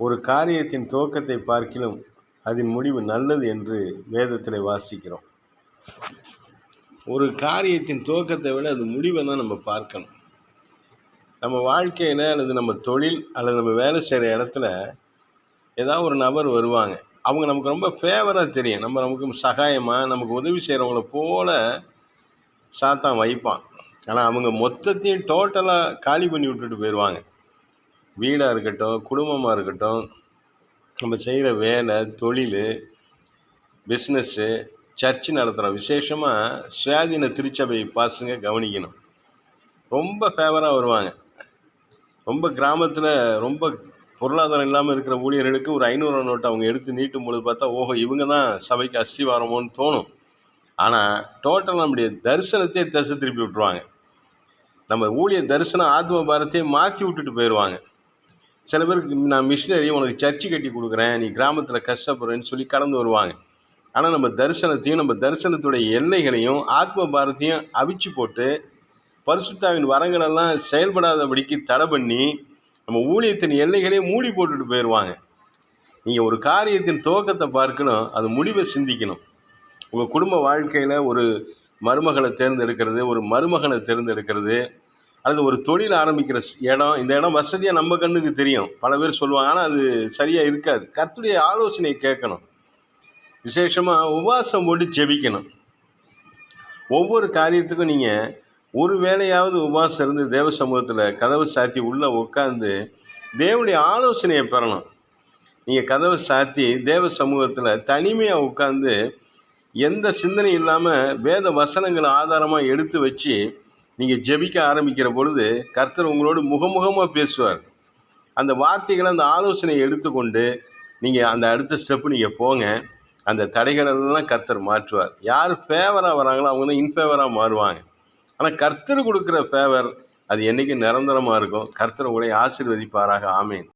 ஒரு காரியத்தின் துவக்கத்தை பார்க்கிலும் அதன் முடிவு நல்லது என்று வேதத்தில் வாசிக்கிறோம். ஒரு காரியத்தின் துவக்கத்தை விட அது முடிவை தான் நம்ம பார்க்கணும். நம்ம வாழ்க்கையில் அல்லது நம்ம தொழில் அல்லது நம்ம வேலை செய்கிற இடத்துல ஏதாவது ஒரு நபர் வருவாங்க. அவங்க நமக்கு ரொம்ப ஃபேவராக தெரியும். நம்ம நமக்கு சகாயமாக நமக்கு உதவி செய்கிறவங்கள போல சாத்தான் வைப்பான். ஆனால் அவங்க மொத்தத்தையும் டோட்டலாக காலி பண்ணி விட்டுட்டு போயிடுவாங்க வீடாக இருக்கட்டும் குடும்பமாக இருக்கட்டும் நம்ம செய்கிற வேலை தொழில் பிஸ்னஸ்ஸு சர்ச்சு நடத்துகிறோம் விசேஷமாக சுயாதீன திருச்சபை பாசுங்க கவனிக்கணும். ரொம்ப ஃபேவராக வருவாங்க. ரொம்ப கிராமத்தில் ரொம்ப பொருளாதாரம் இல்லாமல் இருக்கிற ஊழியர்களுக்கு ஒரு ஐநூறு நோட்டை அவங்க எடுத்து நீட்டும் பொழுது பார்த்தா ஓஹோ இவங்க தான் சபைக்கு அஸ்திவாரமோன்னு தோணும். ஆனால் டோட்டல் நம்முடைய தரிசனத்தையே தசை திருப்பி விட்டுருவாங்க. நம்ம ஊழிய தரிசனம் ஆத்ம பாரத்தையே மாற்றி விட்டுட்டு போயிடுவாங்க சில பேருக்கு நான் மிஷினரி உனக்கு சர்ச்சு கட்டி கொடுக்குறேன் நீ கிராமத்தில் கஷ்டப்படுறேன்னு சொல்லி கலந்து வருவாங்க. ஆனால் நம்ம தரிசனத்தையும் நம்ம தரிசனத்துடைய எல்லைகளையும் ஆத்ம பாரத்தையும் அவிச்சு போட்டு பரிசுத்தாவின் வரங்களெல்லாம் செயல்படாதபடிக்கு தடை பண்ணி நம்ம ஊழியத்தின் எல்லைகளையும் மூடி போட்டுட்டு போயிடுவாங்க நீங்கள் ஒரு காரியத்தின் துவக்கத்தை பார்க்கணும் அது முடிவை சிந்திக்கணும். உங்கள் குடும்ப வாழ்க்கையில் ஒரு மருமகளை தேர்ந்தெடுக்கிறது ஒரு மருமகனை தேர்ந்தெடுக்கிறது அல்லது ஒரு தொழில் ஆரம்பிக்கிற இடம் இந்த இடம் வசதியாக நம்ம கண்ணுக்கு தெரியும். பல பேர் சொல்லுவாங்க ஆனால் அது சரியாக இருக்காது. கர்த்தருடைய ஆலோசனையை கேட்கணும். விசேஷமாக உபவாசம் போட்டு ஜெபிக்கணும். ஒவ்வொரு காரியத்துக்கும் நீங்கள் ஒரு வேளையாவது உபவாசம் இருந்து தேவ சமூகத்தில் கதவு சாத்தி உள்ளே உட்காந்து தேவனுடைய ஆலோசனையை பெறணும். நீங்கள் கதவை சாத்தி தேவ சமூகத்தில் தனிமையாக உட்காந்து எந்த சிந்தனை இல்லாமல் வேத வசனங்களை ஆதாரமாக எடுத்து வச்சு நீங்கள் ஜெபிக்க ஆரம்பிக்கிற பொழுது கர்த்தர் உங்களோடு முகமுகமாக பேசுவார். அந்த வார்த்தைகளை அந்த ஆலோசனையை எடுத்துக்கொண்டு நீங்கள் அந்த அடுத்த ஸ்டெப்பு நீங்கள் போங்க. அந்த தடைகளெல்லாம் கர்த்தர் மாற்றுவார். யார் ஃபேவராக வராங்களோ அவங்க தான் இன்ஃபேவராக மாறுவாங்க. ஆனால் கர்த்தர் கொடுக்குற ஃபேவர் அது என்றைக்கும் நிரந்தரமாக இருக்கும். கர்த்தர் உங்களை ஆசீர்வதிப்பாராக. ஆமேன்.